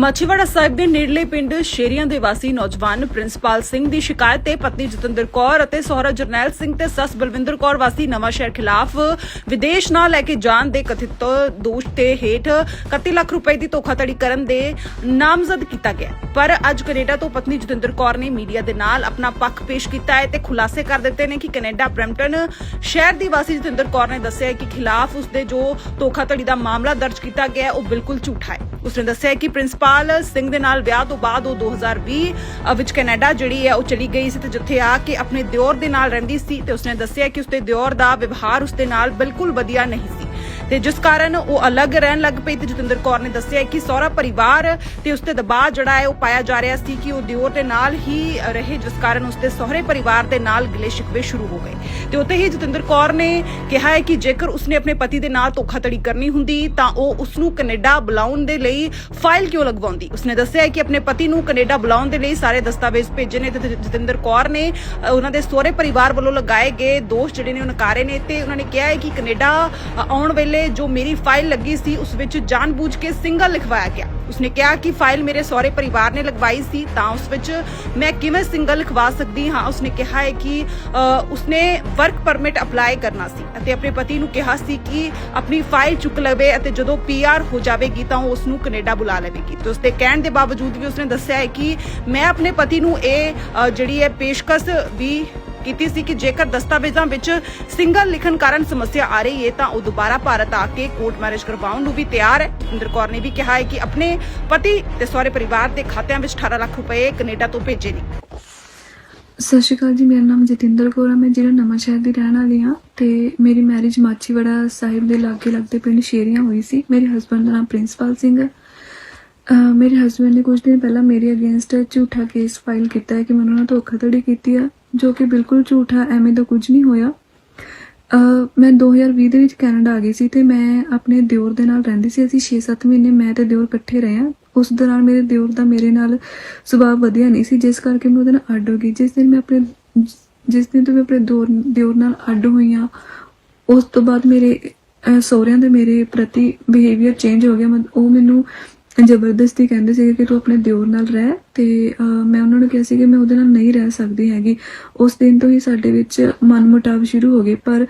ਮਾਛੀਵਾੜਾ ਸਾਹਿਬ ਦੇ ਨੇੜਲੇ ਪਿੰਡ ਸ਼ੇਰੀਆਂ ਦੇ ਵਾਸੀ ਨੌਜਵਾਨ ਪ੍ਰਿੰਸਪਾਲ ਸਿੰਘ ਦੀ ਸ਼ਿਕਾਇਤ ਤੇ ਪਤਨੀ ਜਤਿੰਦਰ ਕੌਰ ਅਤੇ ਸਹੁਰਾ ਜਰਨੈਲ ਸਿੰਘ ਤੇ ਸੱਸ ਬਲਵਿੰਦਰ ਕੌਰ ਵਾਸੀ ਨਵਾਂ ਸ਼ਹਿਰ ਖਿਲਾਫ ਵਿਦੇਸ਼ ਨਾਲ ਲੈ ਕੇ ਜਾਣ ਦੇ ਕਥਿਤ ਦੋਸ਼ ਤੇ ਹੇਠ 31 ਲੱਖ ਰੁਪਏ ਦੀ ਧੋਖਾਧੜੀ ਕਰਨ ਦੇ ਨਾਮਜ਼ਦ ਕੀਤਾ ਗਿਆ। ਪਰ ਅੱਜ ਕੈਨੇਡਾ ਤੋਂ ਪਤਨੀ ਜਤਿੰਦਰ ਕੌਰ ਨੇ ਮੀਡੀਆ ਦੇ ਨਾਲ ਆਪਣਾ ਪੱਖ ਪੇਸ਼ ਕੀਤਾ ਹੈ ਤੇ ਖੁਲਾਸੇ ਕਰ ਦਿੱਤੇ ਨੇ ਕਿ ਕੈਨੇਡਾ ਬ੍ਰੈਂਪਟਨ ਸ਼ਹਿਰ ਦੀ ਵਾਸੀ ਜਤਿੰਦਰ ਕੌਰ ਨੇ ਦੱਸਿਆ ਕਿ ਖਿਲਾਫ ਉਸਦੇ ਜੋ ਧੋਖਾਧੜੀ ਦਾ ਮਾਮਲਾ ਦਰਜ ਕੀਤਾ ਗਿਆ ਉਹ ਬਿਲਕੁਲ ਝੂਠਾ ਹੈ। ਉਸਨੇ ਦੱਸਿਆ ਕਿ ਪ੍ਰਿੰਸੀਪਲ ਸਿੰਘ ਦੇ ਨਾਲ ਵਿਆਹ ਤੋਂ ਬਾਅਦ ਉਹ 2020 ਅ, ਵਿੱਚ ਕੈਨੇਡਾ ਜਿਹੜੀ ਹੈ ਉਹ ਚਲੀ ਗਈ ਸੀ ਤੇ ਜਿੱਥੇ ਆ ਕੇ ਆਪਣੇ ਦਿਓਰ ਦੇ ਨਾਲ ਰਹਿੰਦੀ ਸੀ ਤੇ ਉਸਨੇ ਦੱਸਿਆ ਕਿ ਉਸਦੇ ਦਿਓਰ ਦਾ ਵਿਵਹਾਰ ਉਸਦੇ ਨਾਲ ਬਿਲਕੁਲ ਵਧੀਆ ਨਹੀਂ ਸੀ। ਤੇ ਜਿਸ ਕਾਰਨ ਉਹ ਅਲੱਗ ਰਹਿਣ ਲੱਗ ਪਈ ਤੇ ਜਤਿੰਦਰ ਕੌਰ ਨੇ ਦੱਸਿਆ ਕਿ ਸਹੁਰਾ ਪਰਿਵਾਰ ਤੇ ਉਸਤੇ ਦਬਾਅ ਜਿਹੜਾ ਹੈ ਉਹ ਪਾਇਆ ਜਾ ਰਿਹਾ ਸੀ ਕਿ ਉਹ ਦਿਓਰ ਦੇ ਨਾਲ ਹੀ ਰਹੇ ਜਿਸ ਕਾਰਨ ਉਸਦੇ ਸਹੁਰੇ ਪਰਿਵਾਰ ਦੇ ਨਾਲ ਗਿਲੇ ਸ਼ਿਕਵੇ ਸ਼ੁਰੂ ਹੋ ਗਏ। ਤੇ ਉੱਤੇ ਹੀ ਜਤਿੰਦਰ ਕੌਰ ਨੇ ਕਿਹਾ ਹੈ ਕਿ ਜੇਕਰ ਉਸਨੇ ਆਪਣੇ ਪਤੀ ਦੇ ਨਾਲ ਧੋਖਾਧੜੀ ਕਰਨੀ ਹੁੰਦੀ ਤਾਂ ਉਹ ਉਸ ਨੂੰ ਕੈਨੇਡਾ ਬੁਲਾਉਣ ਦੇ ਲਈ ਫਾਈਲ ਕਿਉਂ ਲਗਵਾਉਂਦੀ? ਉਸਨੇ ਦੱਸਿਆ ਕਿ ਆਪਣੇ ਪਤੀ ਨੂੰ ਕੈਨੇਡਾ ਬੁਲਾਉਣ ਦੇ ਲਈ ਸਾਰੇ ਦਸਤਾਵੇਜ਼ ਭੇਜੇ ਨੇ ਤੇ ਜਤਿੰਦਰ ਕੌਰ ਨੇ ਅ, ਉਹਨਾਂ ਦੇ ਸਹੁਰੇ ਪਰਿਵਾਰ ਵੱਲੋਂ ਲਗਾਏ ਗਏ ਦੋਸ਼ ਜਿਹੜੇ ਨੇ ਉਹ ਨਕਾਰੇ ਨੇ ਤੇ ਉਹਨਾਂ ਨੇ ਕਿਹਾ ਹੈ ਕਿ ਕੈਨੇਡਾ ਆਉਣ ਵੇਲੇ ਜੋ ਮੇਰੀ ਫਾਈਲ ਲੱਗੀ ਸੀ, ਉਸ ਵਿੱਚ ਜਾਣਬੁੱਝ ਕੇ ਸਿੰਗਲ ਲਿਖਵਾਇਆ ਗਿਆ। ਉਸਨੇ ਕਿਹਾ ਕਿ ਫਾਈਲ ਮੇਰੇ ਸਹੁਰੇ ਪਰਿਵਾਰ ਨੇ ਲਗਵਾਈ ਸੀ, ਤਾਂ ਉਸ ਵਿੱਚ ਮੈਂ ਕਿਵੇਂ ਸਿੰਗਲ ਲਿਖਵਾ ਸਕਦੀ ਹਾਂ? ਉਸਨੇ ਕਿਹਾ ਹੈ ਕਿ ਉਸਨੇ ਵਰਕ ਪਰਮਿਟ ਅਪਲਾਈ ਕਰਨਾ ਸੀ ਅਤੇ ਆਪਣੇ ਪਤੀ ਨੂੰ ਕਿਹਾ ਸੀ ਕਿ ਆਪਣੀ ਫਾਈਲ ਚੁੱਕ ਲਵੇ ਅਤੇ ਜਦੋਂ ਪੀਆਰ ਹੋ ਜਾਵੇਗੀ ਤਾਂ ਉਹ ਉਸ ਨੂੰ ਕੈਨੇਡਾ ਬੁਲਾ ਲਵੇਗੀ। ਤੇ ਉਸਦੇ ਕਹਿਣ ਦੇ ਬਾਵਜੂਦ ਵੀ ਉਸਨੇ ਦੱਸਿਆ ਹੈ ਕਿ ਮੈਂ ਆਪਣੇ ਪਤੀ ਨੂੰ ਇਹ ਜਿਹੜੀ ਹੈ ਪੇਸ਼ਕਸ਼ ਵੀ ਕੀਤੀ ਸੀ ਕਿ ਜੇਕਰ ਦਸਤਾਵੇਜ਼ਾਂ ਵਿੱਚ ਸਿੰਗਲ ਲਿਖਣ ਕਾਰਨ ਸਮੱਸਿਆ ਆ ਰਹੀ ਹੈ ਤਾਂ ਉਹ ਦੁਬਾਰਾ ਭਾਰਤ ਆ ਕੇ ਕੋਰਟ ਮੈਰਿਜ ਕਰਵਾਉਣ ਨੂੰ ਵੀ ਤਿਆਰ ਹੈ। ਇੰਦਰ ਕੌਰ ਨੇ ਵੀ ਕਿਹਾ ਹੈ ਕਿ ਆਪਣੇ ਪਤੀ ਤੇ ਸਹੁਰੇ ਪਰਿਵਾਰ ਦੇ ਖਾਤਿਆਂ ਵਿੱਚ 18 ਲੱਖ ਰੁਪਏ ਕੈਨੇਡਾ ਤੋਂ ਭੇਜੇ ਨੇ। ਸਤਿ ਸ਼੍ਰੀ ਅਕਾਲ ਜੀ, ਮੇਰਾ ਨਾਮ ਜਤਿੰਦਰ ਕੌਰ ਹੈ ਮੈਂ ਜ਼ਿਲ੍ਹਾ ਨਵਾਂਸ਼ਹਿਰ ਦੀ ਰਹਿਣ ਵਾਲੀ ਹਾਂ ਤੇ ਮੇਰੀ ਮੈਰਿਜ ਮਾਚੀਵਾੜਾ ਸਾਹਿਬ ਦੇ ਲਾਗੇ ਲੱਗਦੇ ਪਿੰਡ ਸ਼ੇਰੀਆਂ ਹੋਈ ਸੀ। ਮੇਰੇ ਹਸਬੰਡ ਦਾ ਨਾਮ ਪ੍ਰਿੰਸਪਾਲ ਸਿੰਘ ਹੈ। ਮੇਰੇ ਹਸਬੰਡ ਨੇ ਕੁਝ ਦਿਨ ਪਹਿਲਾਂ ਮੇਰੇ ਅਗੇਂਸਟ ਝੂਠਾ ਕੇਸ ਫਾਈਲ ਕੀਤਾ ਹੈ ਕਿ ਮੈਂ ਉਹਨਾਂ ਨਾਲ ਧੋਖਾਧੜੀ ਕੀਤੀ ਆ। ਜੋ ਕਿ ਬਿਲਕੁਲ ਝੂਠ ਹੈ ਐਵੇਂ ਦਾ ਕੁਝ ਨਹੀਂ ਹੋਇਆ। ਅਹ ਮੈਂ 2020 ਦੇ ਵਿੱਚ ਕੈਨੇਡਾ ਆ ਗਈ ਸੀ ਤੇ ਮੈਂ ਆਪਣੇ ਦਿਓਰ ਦੇ ਨਾਲ ਰਹਿੰਦੀ ਸੀ। ਅਸੀਂ 6-7 ਮਹੀਨੇ ਮੈਂ ਤੇ ਦਿਓਰ ਇਕੱਠੇ ਰਹੇ ਹਾਂ। ਉਸ ਦੌਰਾਨ ਮੇਰੇ ਦਿਓਰ ਦਾ ਮੇਰੇ ਨਾਲ ਸੁਭਾਅ ਵਧੀਆ ਨਹੀਂ ਸੀ ਜਿਸ ਕਰਕੇ ਮੈਂ ਉਹਦੇ ਨਾਲ ਅੱਡ ਹੋ ਗਈ। ਜਿਸ ਦਿਨ ਮੈਂ ਆਪਣੇ ਜਿਸ ਦਿਨ ਤੋਂ ਮੈਂ ਆਪਣੇ ਦਿਓਰ ਦਿਓਰ ਨਾਲ ਅੱਡ ਹੋਈ ਹਾਂ ਉਸ ਤੋਂ ਬਾਅਦ ਮੇਰੇ ਅਹ, ਸਹੁਰਿਆਂ ਦੇ ਮੇਰੇ ਪ੍ਰਤੀ ਬਿਹੇਵੀਅਰ ਚੇਂਜ ਹੋ ਗਿਆ। ਮਤ- ਉਹ ਮੈਨੂੰ ਜ਼ਬਰਦਸਤੀ ਕਹਿੰਦੇ ਸੀਗੇ ਕਿ ਤੂੰ ਆਪਣੇ ਦਿਓਰ ਨਾਲ ਰਹਿ ਤੇ ਮੈਂ ਉਹਨਾਂ ਨੂੰ ਕਿਹਾ ਸੀ ਕਿ ਮੈਂ ਉਹਦੇ ਨਾਲ ਨਹੀਂ ਰਹਿ ਸਕਦੀ ਹੈਗੀ। ਉਸ ਦਿਨ ਤੋਂ ਹੀ ਸਾਡੇ ਵਿੱਚ ਮਨਮੁਟਾਵ ਸ਼ੁਰੂ ਹੋ ਗਏ ਪਰ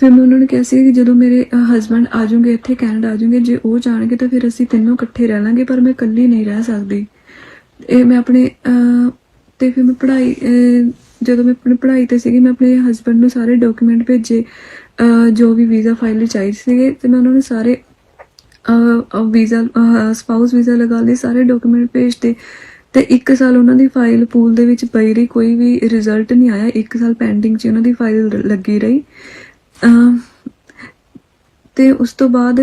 ਫਿਰ ਮੈਂ ਉਹਨਾਂ ਨੂੰ ਕਿਹਾ ਸੀ ਕਿ ਜਦੋਂ ਮੇਰੇ ਹਸਬੰਡ ਆ ਜਾਣਗੇ ਇੱਥੇ ਕੈਨੇਡਾ ਆ ਜਾਣਗੇ ਜੇ ਉਹ ਜਾਣਗੇ ਤਾਂ ਫਿਰ ਅਸੀਂ ਤਿੰਨੋਂ ਇਕੱਠੇ ਰਹਿ ਲਾਂਗੇ ਪਰ ਮੈਂ ਇਕੱਲੀ ਨਹੀਂ ਰਹਿ ਸਕਦੀ। ਇਹ ਮੈਂ ਆਪਣੇ ਅਹ, ਤੇ ਫਿਰ ਮੈਂ ਪੜ੍ਹਾਈ ਜਦੋਂ ਮੈਂ ਆਪਣੀ ਪੜ੍ਹਾਈ ਤੇ ਸੀਗੀ ਮੈਂ ਆਪਣੇ ਹਸਬੰਡ ਨੂੰ ਸਾਰੇ ਡਾਕੂਮੈਂਟ ਭੇਜੇ ਜੋ ਵੀ ਵੀਜ਼ਾ ਫਾਈਲ ਲਈ ਚਾਹੀਦੇ ਸੀਗੇ ਤੇ ਮੈਂ ਉਹਨਾਂ ਨੂੰ ਸਾਰੇ ਵੀਜ਼ਾ ਸਪਾਊਸ ਵੀਜ਼ਾ ਲਗਾ ਲਈ ਸਾਰੇ ਡਾਕੂਮੈਂਟ ਭੇਜਦੇ ਤੇ ਇੱਕ ਸਾਲ ਉਹਨਾਂ ਦੀ ਫਾਈਲ ਪੂਲ ਦੇ ਵਿੱਚ ਪਈ ਰਹੀ ਕੋਈ ਵੀ ਰਿਜ਼ਲਟ ਨਹੀਂ ਆਇਆ ਇੱਕ ਸਾਲ ਪੈਂਡਿੰਗ 'ਚ ਉਹਨਾਂ ਦੀ ਫਾਈਲ ਲੱਗੀ ਰਹੀ। ਅਹ, ਤੇ ਉਸ ਤੋਂ ਬਾਅਦ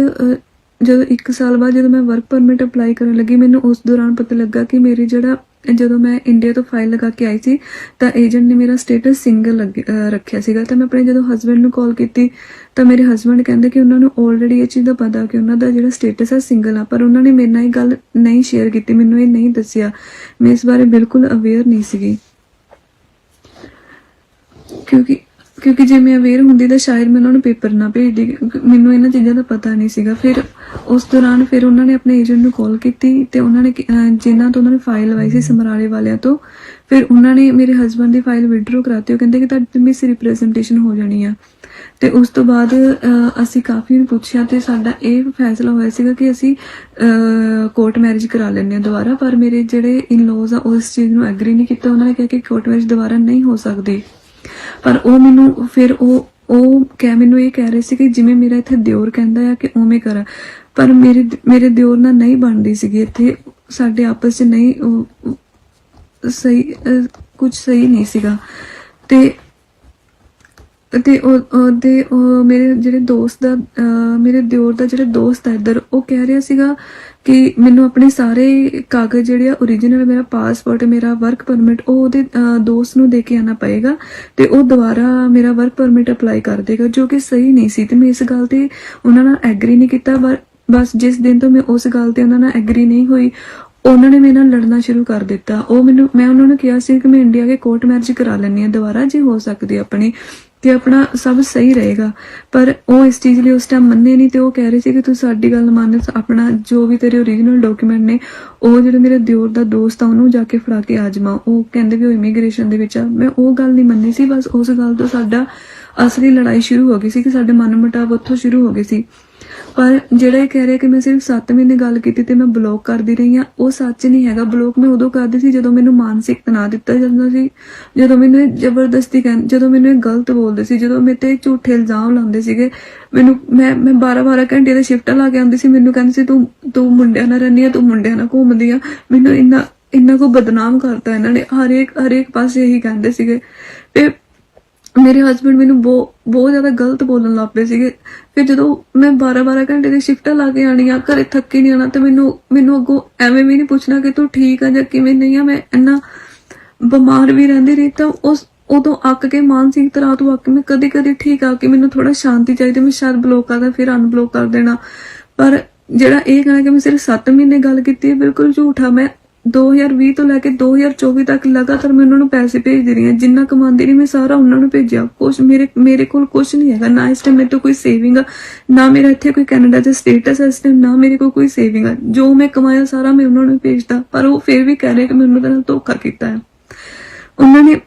ਜਦੋਂ 1 ਸਾਲ ਬਾਅਦ ਜਦੋਂ ਮੈਂ ਵਰਕ ਪਰਮਿਟ ਅਪਲਾਈ ਕਰਨ ਲੱਗੀ ਮੈਨੂੰ ਉਸ ਦੌਰਾਨ ਪਤਾ ਲੱਗਾ ਕਿ ਮੇਰੀ ਜਿਹੜਾ ਜਦੋਂ ਮੈਂ ਇੰਡੀਆ ਤੋਂ ਫਾਈਲ ਲਗਾ ਕੇ ਆਈ ਸੀ, ਤਾਂ ਏਜੰਟ ਨੇ ਮੇਰਾ ਸਟੇਟਸ ਸਿੰਗਲ ਰੱਖਿਆ ਸੀਗਾ। ਤਾਂ ਮੈਂ ਆਪਣੇ ਜਦੋਂ ਹਸਬੰਡ ਨੂੰ ਕਾਲ ਕੀਤੀ, ਤਾਂ ਮੇਰੇ ਹਸਬੰਡ ਕਹਿੰਦੇ ਕਿ ਉਹਨਾਂ ਨੂੰ ਆਲਰੇਡੀ ਇਹ ਚੀਜ਼ ਦਾ ਪਤਾ ਕਿ ਉਹਨਾਂ ਦਾ ਜਿਹੜਾ ਸਟੇਟਸ ਹੈ ਸਿੰਗਲ ਆ। ਪਰ ਉਹਨਾਂ ਨੇ ਮੇਰੇ ਨਾਲ ਇਹ ਗੱਲ ਨਹੀਂ ਸ਼ੇਅਰ ਕੀਤੀ, ਮੈਨੂੰ ਇਹ ਨਹੀਂ ਦੱਸਿਆ। ਮੈਂ ਇਸ ਬਾਰੇ ਬਿਲਕੁਲ ਅਵੇਅਰ ਨਹੀਂ ਸੀਗੀ। ਕਿਉਂਕਿ ਕਿਉਂਕਿ ਜੇ ਮੈਂ ਅਵੇਅਰ ਹੁੰਦੀ ਤਾਂ ਸ਼ਾਇਦ ਮੈਂ ਉਹਨਾਂ ਨੂੰ ਪੇਪਰ ਨਾ ਭੇਜਦੀ, ਕਿਉਂਕਿ ਮੈਨੂੰ ਇਹਨਾਂ ਚੀਜ਼ਾਂ ਦਾ ਪਤਾ ਨਹੀਂ ਸੀਗਾ। ਫਿਰ ਉਸ ਦੌਰਾਨ ਫਿਰ ਉਹਨਾਂ ਨੇ ਆਪਣੇ ਏਜੰਟ ਨੂੰ ਕਾਲ ਕੀਤੀ ਤੇ ਉਹਨਾਂ ਨੇ ਜਿਨ੍ਹਾਂ ਤੋਂ ਉਹਨਾਂ ਨੇ ਫਾਈਲ ਲਵਾਈ ਸੀ ਸਮਰਾਲੇ ਵਾਲਿਆਂ ਤੋਂ, ਫਿਰ ਉਹਨਾਂ ਨੇ ਮੇਰੇ ਹਸਬੰਡ ਦੀ ਫਾਈਲ ਵਿਡਰੋ ਕਰਾਤੀ। ਉਹ ਕਹਿੰਦੇ ਕਿ ਤੁਹਾਡੀ ਮਿਸ ਰਿਪਰੈਜ਼ੈਂਟੇਸ਼ਨ ਹੋ ਜਾਣੀ ਆ। ਤੇ ਉਸ ਤੋਂ ਬਾਅਦ ਅਸੀਂ ਕਾਫੀ ਨੂੰ ਪੁੱਛਿਆ ਤੇ ਸਾਡਾ ਇਹ ਫੈਸਲਾ ਹੋਇਆ ਸੀਗਾ ਕਿ ਅਸੀਂ ਕੋਰਟ ਮੈਰਿਜ ਕਰਾ ਲੈਂਦੇ ਆ ਦੁਬਾਰਾ। ਪਰ ਮੇਰੇ ਜਿਹੜੇ ਇਨ-ਲॉज ਆ ਉਸ ਚੀਜ਼ ਨੂੰ ਐਗਰੀ ਨਹੀਂ ਕੀਤਾ। ਉਹਨਾਂ ਨੇ ਕਿਹਾ ਕਿ ਕੋਰਟ ਮੈਰਿਜ ਦੁਬਾਰਾ ਨਹੀਂ ਹੋ ਸਕਦੀ। ਪਰ ਉਹ ਮੈਨੂੰ, ਫਿਰ ਉਹ ਉਹ ਕਹਿ, ਮੈਨੂੰ ਇਹ ਕਹਿ ਰਹੇ ਸੀ ਕਿ ਜਿਵੇਂ ਮੇਰਾ ਇੱਥੇ ਦਿਓਰ ਕਹਿੰਦਾ ਆ ਕਿ ਉਵੇਂ ਕਰਾਂ। ਪਰ ਮੇਰੇ ਮੇਰੇ ਦਿਓਰ ਨਾਲ ਨਹੀਂ ਬਣਦੀ ਸੀਗੀ ਇੱਥੇ। ਸਾਡੇ ਆਪਸ 'ਚ ਨਹੀਂ, ਉਹ- ਉਹ, ਸਹੀ ਕੁਝ ਸਹੀ ਨਹੀਂ ਸੀਗਾ। ਤੇ ਤੇ ਉਹਦੇ ਮੇਰੇ ਜਿਹੜੇ ਦੋਸਤ ਦਾ ਮੇਰੇ ਦਿਓਰ ਦਾ ਜਿਹੜਾ ਦੋਸਤ ਹੈ ਇੱਧਰ, ਉਹ ਕਹਿ ਰਿਹਾ ਸੀਗਾ ਕਿ ਮੈਨੂੰ ਆਪਣੇ ਸਾਰੇ ਕਾਗਜ਼ ਜਿਹੜੇ ਆ origignal ਮੇਰਾ ਪਾਸਪੋਰਟ ਮੇਰਾ ਵਰਕ ਪਰਮਿਟ ਉਹ ਉਹਦੇ ਦੋਸਤ ਨੂੰ ਦੇ ਕੇ ਆਣਾ ਪਏਗਾ ਤੇ ਉਹ ਦੁਬਾਰਾ ਮੇਰਾ ਵਰਕ ਪਰਮਿਟ ਅਪਲਾਈ ਕਰ ਦੇਗਾ, ਜੋ ਕਿ ਸਹੀ ਨਹੀਂ ਸੀ ਤੇ ਮੈਂ ਇਸ ਗੱਲ ਤੇ ਉਹਨਾਂ ਨਾਲ ਐਗਰੀ ਨਹੀਂ ਕੀਤਾ, ਬਸ ਜਿਸ ਦਿਨ ਤੋਂ ਮੈਂ ਉਸ ਗੱਲ ਤੇ ਉਹਨਾਂ ਨਾਲ ਐਗਰੀ ਨਹੀਂ ਹੋਈ, ਉਹਨਾਂ ਨੇ ਮੇਰੇ ਨਾਲ ਲੜਨਾ ਸ਼ੁਰੂ ਕਰ ਦਿੱਤਾ। ਉਹ ਮੈਨੂੰ, ਮੈਂ ਉਹਨਾਂ ਨੂੰ ਕਿਹਾ ਸੀ ਕਿ ਮੈਂ ਇੰਡੀਆ ਕੇ ਕੋਰਟ ਮੈਰਿਜ ਕਰਾ ਲੈਣੀ ਆ ਦੁਬਾਰਾ ਜੇ ਹੋ ਸਕਦੀ ਆਪਣੀ। ਤੇ ਆਪਣਾ ਸਭ ਸਹੀ ਰਹੇਗਾ। ਪਰ ਉਹ ਇਸ ਚੀਜ਼ ਲਈ ਉਸ ਟਾਈਮ ਮੰਨੇ ਨਹੀਂ ਤੇ ਉਹ ਕਹਿ ਰਹੇ ਸੀ ਕਿ ਤੂੰ ਸਾਡੀ ਗੱਲ ਮੰਨ, ਆਪਣਾ ਜੋ ਵੀ ਤੇਰੇ ਓਰੀਜਨਲ ਡਾਕੂਮੈਂਟ ਨੇ, ਉਹ ਜਿਹੜੇ ਮੇਰੇ ਦਿਓਰ ਦਾ ਦੋਸਤ ਆ, ਉਹਨੂੰ ਜਾ ਕੇ ਫੜਾ ਕੇ ਆ ਜਾਵਾਂ ਉਹ ਕਹਿੰਦੇ ਵੀ ਉਹ ਇਮੀਗ੍ਰੇਸ਼ਨ ਦੇ ਵਿੱਚ ਆ। ਮੈਂ ਉਹ ਗੱਲ ਨਹੀਂ ਮੰਨੀ ਸੀ, ਬਸ ਉਸ ਗੱਲ ਤੋਂ ਸਾਡਾ ਅਸਲੀ ਲੜਾਈ ਸ਼ੁਰੂ ਹੋ ਗਈ ਸੀ ਕਿ ਸਾਡੇ ਮਨ ਮੁਟਾਵ ਉੱਥੋਂ ਸ਼ੁਰੂ ਹੋ ਗਏ ਸੀ। ਪਰ ਜਿਹੜਾ ਇਹ ਕਹਿ ਰਿਹਾ ਕਿ ਮੈਂ ਸਿਰਫ 7 ਮਹੀਨੇ ਗੱਲ ਕੀਤੀ ਤੇ ਮੈਂ ਬਲੌਕ ਕਰਦੀ ਰਹੀ ਆ ਉਹ ਸੱਚ ਨਹੀਂ ਹੈਗਾ। ਬਲੌਕ ਮੈਂ ਉਦੋਂ ਕਰਦੀ ਸੀ ਜਦੋਂ ਮੈਨੂੰ ਮਾਨਸਿਕ ਤਣਾਅ ਦਿੱਤਾ ਜਾਂਦਾ ਸੀ, ਜਦੋਂ ਮੈਨੂੰ ਜ਼ਬਰਦਸਤੀ ਕਹਿੰ, ਜਦੋਂ ਮੈਨੂੰ ਇਹ ਗਲਤ ਬੋਲਦੇ ਸੀ, ਜਦੋਂ ਮੇਰੇ ਤੇ ਝੂਠੇ ਇਲਜ਼ਾਮ ਲਾਉਂਦੇ ਸੀਗੇ। ਮੈਨੂੰ, ਮੈਂ ਮੈਂ 12 12 ਘੰਟੇ ਦੇ ਸ਼ਿਫਟਾਂ ਲਾ ਕੇ ਆਉਂਦੀ ਸੀ। ਮੈਨੂੰ ਕਹਿੰਦੇ ਸੀ, ਤੂੰ ਤੂੰ ਮੁੰਡਿਆਂ ਨਾਲ ਰਹਿੰਦੀ ਆ, ਤੂੰ ਮੁੰਡਿਆਂ ਨਾਲ ਘੁੰਮਦੀ ਆ। ਮੈਨੂੰ ਇੰਨਾ ਇੰਨਾ ਕੋ ਬਦਨਾਮ ਕਰਤਾ ਇਹਨਾਂ ਨੇ। ਹਰੇਕ ਹਰੇਕ ਪਾਸੇ ਇਹੀ ਕਹਿੰਦੇ ਸੀਗੇ। ਤੇ ਮੇਰੇ ਹਸਬੰਡ ਮੈਨੂੰ ਬਹੁਤ ਬਹੁਤ ਜ਼ਿਆਦਾ ਗਲਤ ਬੋਲਣ ਲੱਗ ਪਏ ਸੀਗੇ। ਫਿਰ ਜਦੋਂ ਮੈਂ 12-12 ਘੰਟੇ ਦੀ ਸ਼ਿਫਟਾਂ ਲਾ ਕੇ ਆਣੀ ਘਰੇ ਥੱਕੀ ਨਹੀਂ ਆਣਾ ਤੇ ਮੈਨੂੰ ਮੈਨੂੰ ਅੱਗੋਂ ਐਵੇਂ ਵੀ ਨਹੀਂ ਪੁੱਛਣਾ ਕਿ ਤੂੰ ਠੀਕ ਆ ਜਾਂ ਕਿਵੇਂ ਨਹੀਂ ਆ, ਮੈਂ ਇੰਨਾ ਬਿਮਾਰ ਵੀ ਰਹਿੰਦੀ ਰਹੀ, ਤਾਂ ਉਸ, ਉਦੋਂ ਅੱਕ ਕੇ ਮਾਨਸਿਕ ਤਰ੍ਹਾਂ ਤੋਂ ਅੱਕ ਕੇ ਮੈਂ ਕਦੇ ਕਦੇ ਠੀਕ ਆ ਕਿ ਮੈਨੂੰ ਥੋੜਾ ਸ਼ਾਂਤੀ ਚਾਹੀਦੀ, ਮੈਂ ਸ਼ਾਇਦ ਬਲੌਕ ਕਰਦਾ, ਫਿਰ ਅਨਬਲੌਕ ਕਰ ਦੇਣਾ। ਪਰ ਜਿਹੜਾ ਇਹ ਕਹਿਣਾ ਕਿ ਮੈਂ ਸਿਰਫ 7 ਮਹੀਨੇ ਗੱਲ ਕੀਤੀ ਹੈ, ਬਿਲਕੁਲ ਝੂਠਾ, ਮੈਂ 2020 ਤੋਂ ਲੈ ਕੇ 2024 ਤੱਕ ਲਗਾਤਾਰ ਮੈਂ ਉਹਨਾਂ ਨੂੰ ਪੈਸੇ ਭੇਜਦੀ ਰਹੀ ਹਾਂ। ਜਿੰਨਾ ਕਮਾਉਂਦੀ ਰਹੀ ਮੈਂ ਸਾਰਾ ਉਹਨਾਂ ਨੂੰ ਭੇਜਿਆ। ਕੁਝ ਮੇਰੇ ਮੇਰੇ ਕੋਲ ਕੁਝ ਨਹੀਂ ਹੈਗਾ। ਨਾ ਇਸ ਟਾਈਮ ਮੇਰੇ ਤੋਂ ਕੋਈ ਸੇਵਿੰਗ ਆ, ਨਾ ਮੇਰਾ ਇੱਥੇ ਕੋਈ ਕੈਨੇਡਾ 'ਚ ਸਟੇਟਸ ਹੈ ਇਸ ਟਾਈਮ ਨਾ ਮੇਰੇ ਕੋਲ ਕੋਈ ਸੇਵਿੰਗ ਆ। ਜੋ ਮੈਂ ਕਮਾਇਆ ਸਾਰਾ ਮੈਂ ਉਹਨਾਂ ਨੂੰ ਭੇਜਦਾ ਪਰ ਉਹ ਫਿਰ ਵੀ ਕਹਿ ਰਹੇ ਕਿ ਮੈਂ ਉਹਨਾਂ ਨਾਲ ਧੋਖਾ ਕੀਤਾ ਹੈ ਉਹਨਾਂ ਨੇ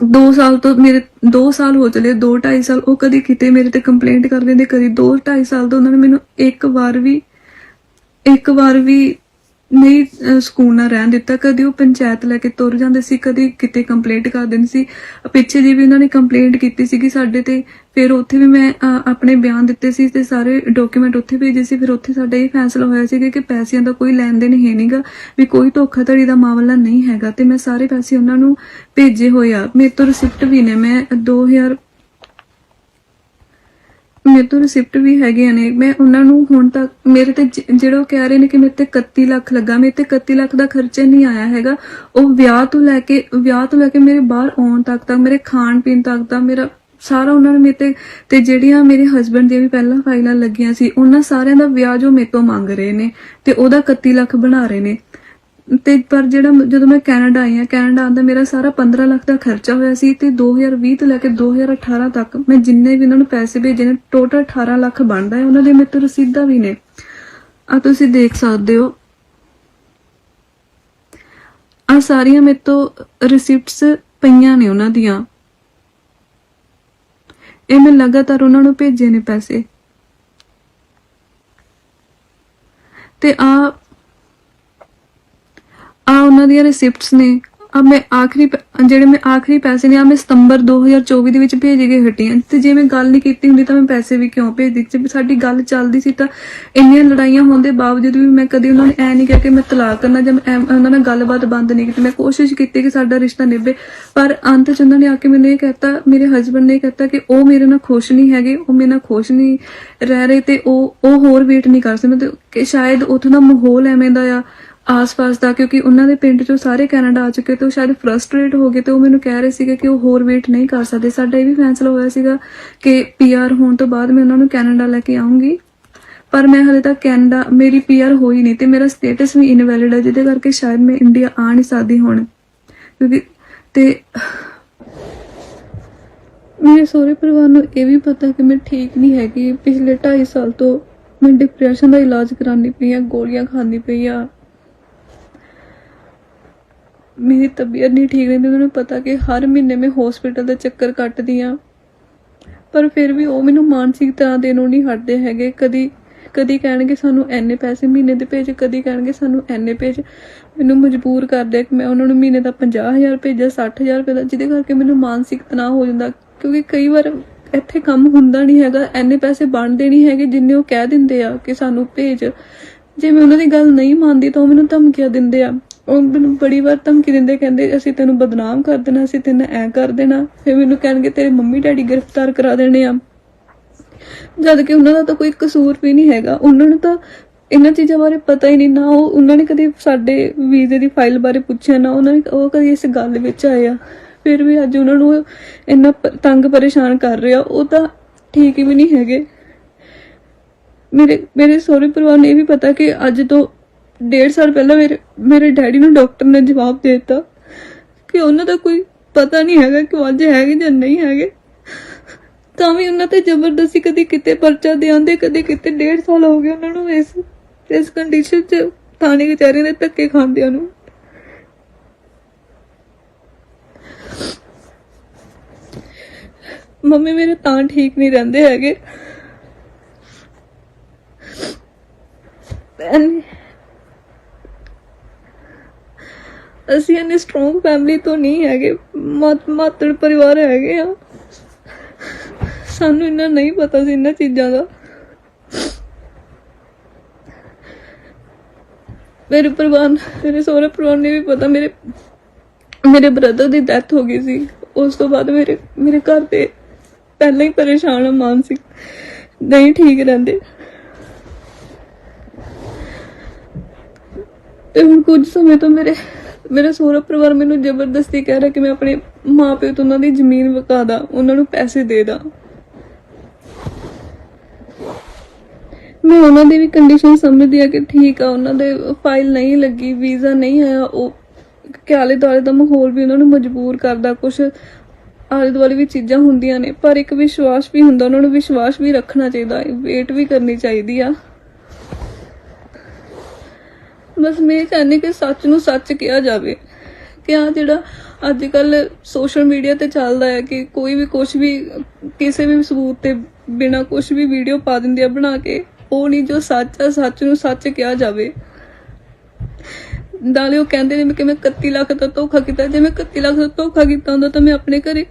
2 ਸਾਲ ਤੋਂ ਮੇਰੇ 2 ਸਾਲ ਹੋ ਚਲੇ 2 2.5 ਸਾਲ ਉਹ ਕਦੀ ਕਿਤੇ ਮੇਰੇ ਤੇ ਕੰਪਲੇਂਟ ਕਰਦੇ ਦਿੰਦੇ, ਕਦੀ 2 2.5 ਸਾਲ ਤੋਂ ਉਹਨਾਂ ਨੇ ਮੈਨੂੰ ਇੱਕ ਵਾਰ ਵੀ, ਇੱਕ ਵਾਰ ਵੀ ਨਹੀਂ ਅਹ, ਸਕੂਨ ਨਾਲ ਰਹਿਣ ਦਿੱਤਾ। ਕਦੀ ਉਹ ਪੰਚਾਇਤ ਲੈ ਕੇ ਤੁਰ ਜਾਂਦੇ ਸੀ ਕਦੀ ਕਿਤੇ ਕੰਪਲੇਂਟ ਕਰ ਦਿੰਦੇ ਸੀ। ਪਿੱਛੇ ਜੀ ਵੀ ਉਹਨਾਂ ਨੇ ਕੰਪਲੇਂਟ ਕੀਤੀ ਸੀਗੀ ਸਾਡੇ ਤੇ। ਫਿਰ ਉੱਥੇ ਵੀ ਮੈਂ ਅਹ, ਆਪਣੇ ਬਿਆਨ ਦਿੱਤੇ ਸੀ ਤੇ ਸਾਰੇ ਡਾਕੂਮੈਂਟ ਉੱਥੇ ਭੇਜੇ ਸੀ। ਫਿਰ ਉੱਥੇ ਸਾਡਾ ਇਹ ਫੈਸਲਾ ਹੋਇਆ ਸੀ ਕਿ ਪੈਸਿਆਂ ਦਾ ਕੋਈ ਲੈਣ ਦੇਣ ਹੈ ਨਹੀਂਗਾ ਵੀ ਕੋਈ ਧੋਖਾਧੜੀ ਦਾ ਮਾਮਲਾ ਨਹੀਂ ਹੈਗਾ। ਤੇ ਮੈਂ ਸਾਰੇ ਪੈਸੇ ਉਹਨਾਂ ਨੂੰ ਭੇਜੇ ਹੋਏ ਆ। ਮੇਰੇ ਤੋਂ ਰਿਸਿਪਟ ਵੀ ਨੇ। ਮੈਂ 2000 ਮੇਰੇ ਤੋਂ ਰਿਸਿਪਟ ਵੀ ਹੈਗੇ ਨੇ। ਮੈਂ ਉਹਨਾਂ ਨੂੰ ਹੁਣ ਤੱਕ ਮੇਰੇ ਤੇ ਜ- ਜਿਹੜਾ ਉਹ ਕਹਿ ਰਹੇ ਨੇ ਕਿ ਮੇਰੇ ਤੇ 31 ਲੱਖ ਲੱਗਾ, ਮੇਰੇ ਤੇ 31 ਲੱਖ ਦਾ ਖਰਚਾ ਨਹੀਂ ਆਇਆ ਹੈਗਾ। ਉਹ ਵਿਆਹ ਤੋਂ ਲੈ ਕੇ, ਵਿਆਹ ਤੋਂ ਲੈ ਕੇ ਮੇਰੇ ਬਾਹਰ ਆਉਣ ਤੱਕ ਤੱਕ ਮੇਰੇ ਖਾਣ ਪੀਣ ਤੱਕ ਦਾ ਮੇਰਾ ਸਾਰਾ ਉਹਨਾਂ ਨੇ ਮੇਰੇ ਤੇ ਤੇ ਜਿਹੜੀਆਂ ਮੇਰੇ ਹਸਬੰਡ ਦੀਆਂ ਵੀ ਪਹਿਲਾਂ ਫਾਈਲਾਂ ਲੱਗੀਆਂ ਸੀ, ਉਹਨਾਂ ਸਾਰਿਆਂ ਦਾ ਵਿਆਹ ਉਹ ਮੇਰੇ ਤੋਂ ਮੰਗ ਰਹੇ ਨੇ, ਤੇ ਉਹਦਾ 31 ਲੱਖ ਬਣਾ ਰਹੇ ਨੇ। ਤੇ ਪਰ ਜਿਹੜਾ ਜਦੋਂ ਮੈਂ ਕੈਨੇਡਾ ਆਈ ਆ ਕੈਨੇਡਾ ਆਂਦਾ ਮੇਰਾ ਸਾਰਾ 15 ਲੱਖ ਦਾ ਖਰਚਾ ਹੋਇਆ ਸੀ ਤੇ 2020 ਤੋਂ ਲੈ ਕੇ 2018 ਤੱਕ ਮੈਂ ਜਿੰਨੇ ਵੀ ਉਹਨਾਂ ਨੂੰ ਪੈਸੇ ਭੇਜੇ ਨੇ ਟੋਟਲ 18 ਲੱਖ ਬਣਦਾ ਹੈ। ਉਹਨਾਂ ਦੇ ਮੇਰੇ ਤੋਂ ਰਸੀਦਾਂ ਵੀ ਨੇ। ਆ ਤੁਸੀਂ ਦੇਖ ਸਕਦੇ ਹੋ। ਆ ਸਾਰੀਆਂ ਮੇਰੇ ਤੋਂ ਰਿਸਿਪਟਸ ਪਈਆਂ ਨੇ ਉਹਨਾਂ ਦੀਆਂ। ਇਹ ਮੈਂ ਲਗਾਤਾਰ ਉਹਨਾਂ ਨੂੰ ਭੇਜੇ ਨੇ ਪੈਸੇ। ਤੇ ਆ ਉਹਨਾਂ ਦੀਆਂ ਰਿਸਿਪਟਸ ਨੇ। ਆ ਮੈਂ ਆਖਰੀ ਜਿਹੜੇ ਮੈਂ ਆਖਰੀ ਪੈਸੇ ਨੇ ਆ ਮੈਂ ਸਤੰਬਰ 2024 ਦੇ ਵਿੱਚ ਭੇਜ ਕੇ ਹਟੀ ਤੇ ਜੇ ਮੈਂ ਗੱਲ ਨਹੀਂ ਕੀਤੀ ਹੁੰਦੀ ਤਾਂ ਮੈਂ ਪੈਸੇ ਵੀ ਕਿਉਂ ਭੇਜਦੀ? ਜੇ ਸਾਡੀ ਗੱਲ ਚੱਲਦੀ ਸੀ ਤਾਂ ਇੰਨੀਆਂ ਲੜਾਈਆਂ ਹੋਣ ਦੇ ਬਾਵਜੂਦ ਵੀ ਮੈਂ ਕਦੀ ਉਹਨਾਂ ਨੂੰ ਐ ਨਹੀਂ ਕਿਹਾ ਕਿ ਮੈਂ ਤਲਾਕ ਕਰਨਾ ਜਾਂ ਉਹਨਾਂ ਨਾਲ ਗੱਲਬਾਤ ਬੰਦ ਨਹੀਂ ਕੀਤੀ। ਮੈਂ ਕੋਸ਼ਿਸ਼ ਕੀਤੀ ਕਿ ਸਾਡਾ ਰਿਸ਼ਤਾ ਨਿਭੇ, ਪਰ ਅੰਤ ਚ ਉਹਨਾਂ ਨੇ ਆ ਕੇ ਮੈਨੂੰ ਇਹ ਕਹਿਤਾ, ਮੇਰੇ ਹਸਬੰਡ ਨੇ ਇਹ ਕਹਿਤਾ ਕਿ ਉਹ ਮੇਰੇ ਨਾਲ ਖੁਸ਼ ਨਹੀਂ ਹੈਗੇ, ਉਹ ਮੇਰੇ ਨਾਲ ਖੁਸ਼ ਨਹੀਂ ਰਹਿ ਰਹੇ ਤੇ ਉਹ ਉਹ ਹੋਰ ਵੇਟ ਨਹੀਂ ਕਰ ਸਕਦੇ। ਤੇ ਕਿ ਸ਼ਾਇਦ ਉੱਥੋਂ ਦਾ ਮਾਹੌਲ ਐਵੇਂ ਦਾ ਆ ਆਸ-ਪਾਸ ਦਾ, ਕਿਉਂਕਿ ਉਹਨਾਂ ਦੇ ਪਿੰਡ ਚੋਂ ਸਾਰੇ ਕੈਨੇਡਾ ਆ ਚੁੱਕੇ ਤੇ ਉਹ ਸ਼ਾਇਦ ਫਰਸਟ੍ਰੇਟ ਹੋ ਗਏ ਤੇ ਉਹ ਮੈਨੂੰ ਕਹਿ ਰਹੇ ਸੀਗੇ ਕਿ ਉਹ ਹੋਰ ਵੇਟ ਨਹੀਂ ਕਰ ਸਕਦੇ। ਸਾਡਾ ਇਹ ਵੀ ਫੈਸਲਾ ਹੋਇਆ ਸੀਗਾ ਕਿ ਪੀਆਰ ਹੋਣ ਤੋਂ ਬਾਅਦ ਮੈਂ ਉਹਨਾਂ ਨੂੰ ਕੈਨੇਡਾ ਲੈ ਕੇ ਆਉਂਗੀ ਪਰ ਮੈਂ ਹਲੇ ਤੱਕ ਕੈਨੇਡਾ, ਮੇਰੀ ਪੀਆਰ ਹੋਈ ਨਹੀਂ ਤੇ ਮੇਰਾ ਸਟੇਟਸ ਵੀ ਇਨਵੈਲਿਡ ਹੈ, ਜਿਹਦੇ ਕਰਕੇ ਸ਼ਾਇਦ ਮੈਂ ਇੰਡੀਆ ਆ ਨਹੀਂ ਸਕਦੀ ਹੁਣ। ਕਿਉਂਕਿ ਤੇ ਮੇਰੇ ਸਹੁਰੇ ਪਰਿਵਾਰ ਨੂੰ ਇਹ ਵੀ ਪਤਾ ਕਿ ਮੈਂ ਠੀਕ ਨਹੀਂ ਹੈਗੀ। ਪਿਛਲੇ 2.5 ਸਾਲ ਤੋਂ ਮੈਂ ਡਿਪਰੈਸ਼ਨ ਦਾ ਇਲਾਜ ਕਰਾਉਣੀ ਪਈ ਆ ਗੋਲੀਆਂ ਖਾਂਦੀ ਪਈ ਆ ਮੇਰੀ ਤਬੀਅਤ ਨਹੀਂ ਠੀਕ ਰਹਿੰਦੀ ਉਹਨਾਂ ਨੂੰ ਪਤਾ ਕਿ ਹਰ ਮਹੀਨੇ ਮੈਂ ਹਸਪੀਟਲ ਦਾ ਚੱਕਰ ਕੱਟਦੀ ਆ ਪਰ ਫਿਰ ਵੀ ਉਹ ਮੈਨੂੰ ਮਾਨਸਿਕ ਤਰ੍ਹਾਂ ਦੇ ਨੂੰ ਨਹੀਂ ਹਟਦੇ ਹੈਗੇ। ਕਦੀ ਕਦੀ ਕਹਿਣਗੇ ਸਾਨੂੰ ਐਨੇ ਪੈਸੇ ਮਹੀਨੇ ਦੇ ਭੇਜ, ਕਦੀ ਕਹਿਣਗੇ ਸਾਨੂੰ ਐਨੇ ਭੇਜ। ਮੈਨੂੰ ਮਜਬੂਰ ਕਰਦੇ ਕਿ ਮੈਂ ਉਹਨਾਂ ਨੂੰ ਮਹੀਨੇ ਦਾ 50000 ਭੇਜਾਂ 60000 ਰੁਪਏ ਦਾ, ਜਿਹਦੇ ਕਰਕੇ ਮੈਨੂੰ ਮਾਨਸਿਕ ਤਣਾਅ ਹੋ ਜਾਂਦਾ। ਕਿਉਂਕਿ ਕਈ ਵਾਰ ਇੱਥੇ ਕੰਮ ਹੁੰਦਾ ਨਹੀਂ ਹੈਗਾ ਐਨੇ ਪੈਸੇ ਬਣਦੇ ਨਹੀਂ ਹੈਗੇ ਜਿੰਨੇ ਉਹ ਕਹਿ ਦਿੰਦੇ ਆ ਕਿ ਸਾਨੂੰ ਭੇਜ। ਜੇ ਮੈਂ ਉਹਨਾਂ ਦੀ ਗੱਲ ਨਹੀਂ ਮੰਨਦੀ ਤਾਂ ਉਹ ਮੈਨੂੰ ਧਮਕੀਆਂ ਦਿੰਦੇ ਆ। ਉਹ ਮੈਨੂੰ ਬੜੀ ਵਾਰ ਧਮਕੀ ਦਿੰਦੇ ਕਹਿੰਦੇ, ਅਸੀਂ ਤੈਨੂੰ ਬਦਨਾਮ ਕਰ ਦੇਣਾ, ਅਸੀਂ ਤੈਨੂੰ ਐ ਕਰ ਦੇਣਾ। ਫਿਰ ਮੈਨੂੰ ਕਹਿਣਗੇ, ਤੇਰੇ ਮੰਮੀ ਡੈਡੀ ਗ੍ਰਿਫਤਾਰ ਕਰਾ ਦੇਣੇ ਆ। ਜਦ ਕਿ ਉਹਨਾਂ ਦਾ ਤਾਂ ਕੋਈ ਕਸੂਰ ਵੀ ਨਹੀਂ ਹੈਗਾ। ਉਹਨਾਂ ਨੂੰ ਤਾਂ ਇਹਨਾਂ ਚੀਜ਼ਾਂ ਬਾਰੇ ਪਤਾ ਹੀ ਨਹੀਂ, ਨਾ ਉਹ, ਉਹਨਾਂ ਨੇ ਕਦੇ ਸਾਡੇ ਵੀਜ਼ੇ ਦੀ ਫਾਈਲ ਬਾਰੇ ਪੁੱਛਿਆ, ਨਾ ਉਹਨਾਂ ਨੇ ਉਹ ਕਦੇ ਇਸ ਗੱਲ ਵਿੱਚ ਆਇਆ। ਫਿਰ ਵੀ ਅੱਜ ਉਹਨਾਂ ਨੂੰ ਇੰਨਾ ਤੰਗ ਪਰੇਸ਼ਾਨ ਕਰ ਰਿਹਾ ਉਹ ਤਾਂ ਠੀਕ ਵੀ ਨਹੀਂ ਹੈਗੇ। ਮੇਰੇ ਮੇਰੇ ਸਹੁਰੇ ਪਰਿਵਾਰ ਨੂੰ ਇਹ ਵੀ ਪਤਾ ਕਿ ਅੱਜ ਤੋਂ ਡੇਢ ਸਾਲ ਪਹਿਲਾਂ ਮੇਰੇ ਮੇਰੇ ਡੈਡੀ ਨੂੰ ਡਾਕਟਰ ਨੇ ਜਵਾਬ ਦੇ ਦਿੱਤਾ ਕਿ ਉਹਨਾਂ ਦਾ ਕੋਈ ਪਤਾ ਨਹੀਂ ਹੈਗਾ ਕਿ ਉਹ ਅੱਜ ਹੈਗੇ ਜਾਂ ਨਹੀਂ ਹੈਗੇ। ਤਾਂ ਵੀ ਉਹਨਾਂ ਤੇ ਜ਼ਬਰਦਸਤੀ ਕਦੀ ਕਿਤੇ ਪਰਚਾ ਦੇ ਆਂਦੇ ਕਦੇ ਕਿਤੇ ਡੇਢ ਸਾਲ ਹੋ ਗਏ ਉਹਨਾਂ ਨੂੰ ਇਸ ਇਸ ਕੰਡੀਸ਼ਨ 'ਚ ਥਾਣੇ ਕਚਹਿਰੀ ਦੇ ਧੱਕੇ ਖਾਂਦਿਆਂ ਨੂੰ। ਮੰਮੀ ਮੇਰੇ ਤਾਂ ਠੀਕ ਨਹੀਂ ਰਹਿੰਦੇ ਹੈਗੇ। ਭੈਣ ਅਸੀਂ ਇਹਨੇ ਸਟਰੋਂਗ ਫੈਮਿਲੀ ਤੋਂ ਨਹੀਂ ਹੈਗੇ, ਮਾਤ, ਮਾਤੜ ਪਰਿਵਾਰ ਹੈਗੇ ਆ। ਸਾਨੂੰ ਇੰਨਾ ਨਹੀਂ ਪਤਾ ਸੀ ਇਹਨਾਂ ਚੀਜ਼ਾਂ ਦਾ। ਮੇਰੇ ਪਰਿਵਾਰ, ਮੇਰੇ ਸਹੁਰੇ ਪਰਿਵਾਰ ਨੇ ਵੀ ਪਤਾ, ਮੇਰੇ ਮੇਰੇ ਬ੍ਰਦਰ ਦੀ ਡੈਥ ਹੋ ਗਈ ਸੀ। ਉਸ ਤੋਂ ਬਾਅਦ ਮੇਰੇ ਮੇਰੇ ਘਰ ਦੇ ਪਹਿਲਾਂ ਹੀ ਪਰੇਸ਼ਾਨ ਮਾਨਸਿਕ। ਨਹੀਂ ਠੀਕ ਰਹਿੰਦੇ। ਤੇ ਹੁਣ ਕੁਝ ਸਮੇਂ ਤੋਂ ਮੇਰੇ ਮੇਰੇ ਸਹੁਰਾ ਪਰਿਵਾਰ ਮੈਨੂੰ ਜ਼ਬਰਦਸਤੀ ਕਹਿ ਰਿਹਾ ਕਿ ਮੈਂ ਆਪਣੇ ਮਾਪਿਓ ਤੋਂ ਉਹਨਾਂ ਦੀ ਜ਼ਮੀਨ ਵਕਾ ਦਾਂ, ਉਹਨਾਂ ਨੂੰ ਪੈਸੇ ਦੇ ਦਾਂ। ਮੈਂ ਉਹਨਾਂ ਦੀ ਵੀ ਕੰਡੀਸ਼ਨ ਸਮਝਦੀ ਆ ਕਿ ਠੀਕ ਆ, ਉਹਨਾਂ ਦੇ ਫਾਈਲ ਨਹੀਂ ਲੱਗੀ ਵੀਜ਼ਾ ਨਹੀਂ ਆਇਆ, ਉਹ ਕਿ ਆਲੇ ਦੁਆਲੇ ਦਾ ਮਾਹੌਲ ਵੀ ਉਹਨਾਂ ਨੂੰ ਮਜਬੂਰ ਕਰਦਾ ਕੁਝ ਆਲੇ ਦੁਆਲੇ ਵੀ ਚੀਜ਼ਾਂ ਹੁੰਦੀਆਂ ਨੇ, ਪਰ ਇੱਕ ਵਿਸ਼ਵਾਸ ਵੀ ਹੁੰਦਾ, ਉਹਨਾਂ ਨੂੰ ਵਿਸ਼ਵਾਸ ਵੀ ਰੱਖਣਾ ਚਾਹੀਦਾ ਵੇਟ ਵੀ ਕਰਨੀ ਚਾਹੀਦੀ ਆ। ਬਸ ਮੈਂ ਇਹ ਚਾਹੁੰਦੀ ਕਿ ਸੱਚ ਨੂੰ ਸੱਚ ਕਿਹਾ ਜਾਵੇ ਕਿ ਆ ਜਿਹੜਾ ਅੱਜ ਕੱਲ ਸੋਸ਼ਲ ਮੀਡੀਆ ਤੇ ਚੱਲਦਾ ਹੈ ਕਿ ਕੋਈ ਵੀ ਕੁਝ ਵੀ, ਕਿਸੇ ਵੀ ਸਬੂਤ ਤੇ ਬਿਨਾ ਕੁਝ ਵੀ ਵੀਡੀਓ ਪਾ ਦਿੰਦੇ ਆ ਬਣਾ ਕੇ, ਉਹ ਨਹੀਂ ਜੋ ਸੱਚ ਆ, ਸੱਚ ਨੂੰ ਸੱਚ ਕਿਹਾ ਜਾਵੇ। ਨਾਲੇ ਉਹ ਕਹਿੰਦੇ ਨੇ ਕਿ ਮੈਂ 31 ਲੱਖ ਦਾ ਧੋਖਾ ਕੀਤਾ, ਜੇ ਮੈਂ 31 ਲੱਖ ਦਾ ਧੋਖਾ ਕੀਤਾ ਹੁੰਦਾ ਤਾਂ ਮੈਂ ਆਪਣੇ ਘਰੇ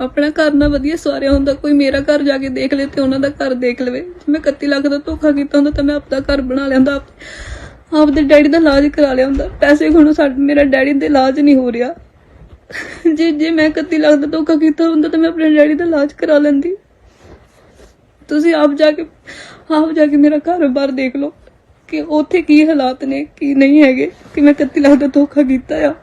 ਆਪਣਾ ਘਰ ਨਾ ਵਧੀਆ ਸਵਾਰਿਆ ਹੁੰਦਾ, ਕੋਈ ਮੇਰਾ ਘਰ ਜਾ ਕੇ ਦੇਖ ਲੇ ਤੇ ਉਹਨਾਂ ਦਾ ਘਰ ਦੇਖ ਲਵੇ। ਜੇ ਮੈਂ 31 ਲੱਖ ਦਾ ਧੋਖਾ ਕੀਤਾ ਹੁੰਦਾ ਤਾਂ ਮੈਂ ਆਪਣਾ ਘਰ ਬਣਾ ਲੈਂਦਾ ਆਪਦੇ ਡੈਡੀ ਦਾ ਇਲਾਜ ਕਰਾ ਲਿਆ ਹੁੰਦਾ। ਪੈਸੇ ਕੋਲੋਂ ਸਾਡਾ ਮੇਰਾ ਡੈਡੀ ਦਾ ਇਲਾਜ ਨਹੀਂ ਹੋ ਰਿਹਾ। ਜੇ ਜੇ ਮੈਂ 31 ਲੱਖ ਦਾ ਧੋਖਾ ਕੀਤਾ ਹੁੰਦਾ ਤਾਂ ਮੈਂ ਆਪਣੇ ਡੈਡੀ ਦਾ ਇਲਾਜ ਕਰਾ ਲੈਂਦੀ। ਤੁਸੀਂ ਆਪ ਜਾ ਕੇ, ਆਪ ਜਾ ਕੇ ਮੇਰਾ ਘਰ-ਬਾਰ ਦੇਖ ਲਓ ਕਿ ਉੱਥੇ ਕੀ ਹਾਲਾਤ ਨੇ, ਕੀ ਨਹੀਂ ਹੈਗੇ, ਕਿ ਮੈਂ 31 ਲੱਖ ਦਾ ਧੋਖਾ ਕੀਤਾ ਆ।